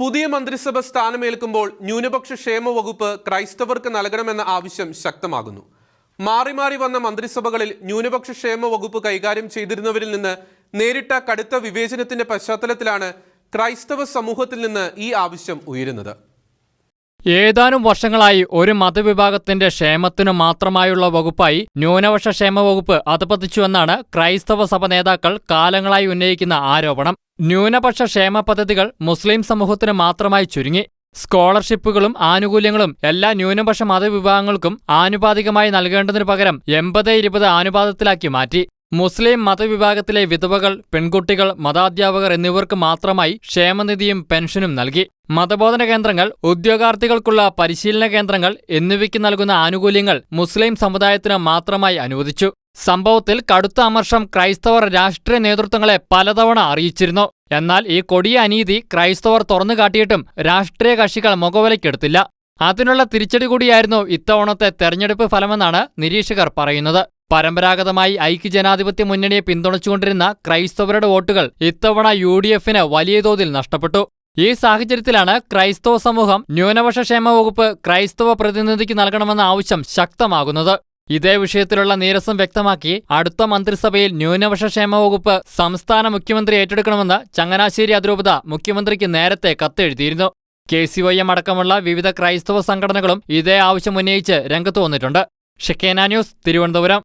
പുതിയ മന്ത്രിസഭ സ്ഥാനമേൽക്കുമ്പോൾ ന്യൂനപക്ഷ ക്ഷേമ വകുപ്പ് ക്രൈസ്തവർക്ക് നൽകണമെന്ന ആവശ്യം ശക്തമാകുന്നു. മാറി മാറി വന്ന മന്ത്രിസഭകളിൽ ന്യൂനപക്ഷ ക്ഷേമ വകുപ്പ് കൈകാര്യം ചെയ്തിരുന്നവരിൽ നിന്ന് നേരിട്ട കടുത്ത വിവേചനത്തിന്റെ പശ്ചാത്തലത്തിലാണ് ക്രൈസ്തവ സമൂഹത്തിൽ നിന്ന് ഈ ആവശ്യം ഉയരുന്നത്. ഏതാനും വർഷങ്ങളായി ഒരു മതവിഭാഗത്തിന്റെ ക്ഷേമത്തിനു മാത്രമായുള്ള വകുപ്പായി ന്യൂനപക്ഷ ക്ഷേമ വകുപ്പ് അധപതിച്ചുവെന്നാണ് ക്രൈസ്തവ സഭ നേതാക്കൾ കാലങ്ങളായി ഉന്നയിക്കുന്ന ആരോപണം. ന്യൂനപക്ഷ ക്ഷേമ പദ്ധതികൾ മുസ്ലിം സമൂഹത്തിന് മാത്രമായി ചുരുങ്ങി. സ്കോളർഷിപ്പുകളും ആനുകൂല്യങ്ങളും എല്ലാ ന്യൂനപക്ഷ മതവിഭാഗങ്ങൾക്കും ആനുപാതികമായി നൽകേണ്ടതിനു പകരം എൺപത് ഇരുപത് ആനുപാതത്തിലാക്കി മാറ്റി. മുസ്ലിം മതവിഭാഗത്തിലെ വിധവകൾ പെൺകുട്ടികൾ മതാധ്യാപകർ എന്നിവർക്ക് മാത്രമായി ക്ഷേമനിധിയും പെൻഷനും നൽകി. മതബോധന കേന്ദ്രങ്ങൾ ഉദ്യോഗാർത്ഥികൾക്കുള്ള പരിശീലന കേന്ദ്രങ്ങൾ എന്നിവയ്ക്ക് നൽകുന്ന ആനുകൂല്യങ്ങൾ മുസ്ലിം സമുദായത്തിന് മാത്രമായി അനുവദിച്ചു. സംഭവത്തിൽ കടുത്ത അമർഷം ക്രൈസ്തവർ രാഷ്ട്രീയ നേതൃത്വങ്ങളെ പലതവണ അറിയിച്ചിരുന്നു. എന്നാൽ ഈ കൊടിയ അനീതി ക്രൈസ്തവർ തുറന്നുകാട്ടിയിട്ടും രാഷ്ട്രീയ കക്ഷികൾ മുഖവിലയ്ക്കെടുത്തില്ല. അതിനുള്ള തിരിച്ചടി കൂടിയായിരുന്നു ഇത്തവണത്തെ തെരഞ്ഞെടുപ്പ് ഫലമെന്നാണ് നിരീക്ഷകർ പറയുന്നത്. പരമ്പരാഗതമായി ഐക്യജനാധിപത്യ മുന്നണിയെ പിന്തുണച്ചുകൊണ്ടിരുന്ന ക്രൈസ്തവരുടെ വോട്ടുകൾ ഇത്തവണ യു ഡി എഫിന് വലിയ തോതിൽ നഷ്ടപ്പെട്ടു. ഈ സാഹചര്യത്തിലാണ് ക്രൈസ്തവ സമൂഹം ന്യൂനപക്ഷ ക്ഷേമ വകുപ്പ് ക്രൈസ്തവ പ്രതിനിധിക്ക് നൽകണമെന്ന ആവശ്യം ശക്തമാകുന്നത്. ഇതേ വിഷയത്തിലുള്ള നീരസം വ്യക്തമാക്കി അടുത്ത മന്ത്രിസഭയിൽ ന്യൂനപക്ഷ ക്ഷേമ വകുപ്പ് സംസ്ഥാന മുഖ്യമന്ത്രി ഏറ്റെടുക്കണമെന്ന് ചങ്ങനാശ്ശേരി അതിരൂപത മുഖ്യമന്ത്രിക്ക് നേരത്തെ കത്തെഴുതിയിരുന്നു. കെ സി വൈ എം അടക്കമുള്ള വിവിധ ക്രൈസ്തവ സംഘടനകളും ഇതേ ആവശ്യം ഉന്നയിച്ച് രംഗത്ത് വന്നിട്ടുണ്ട്. ഷെക്കേന ന്യൂസ് തിരുവനന്തപുരം.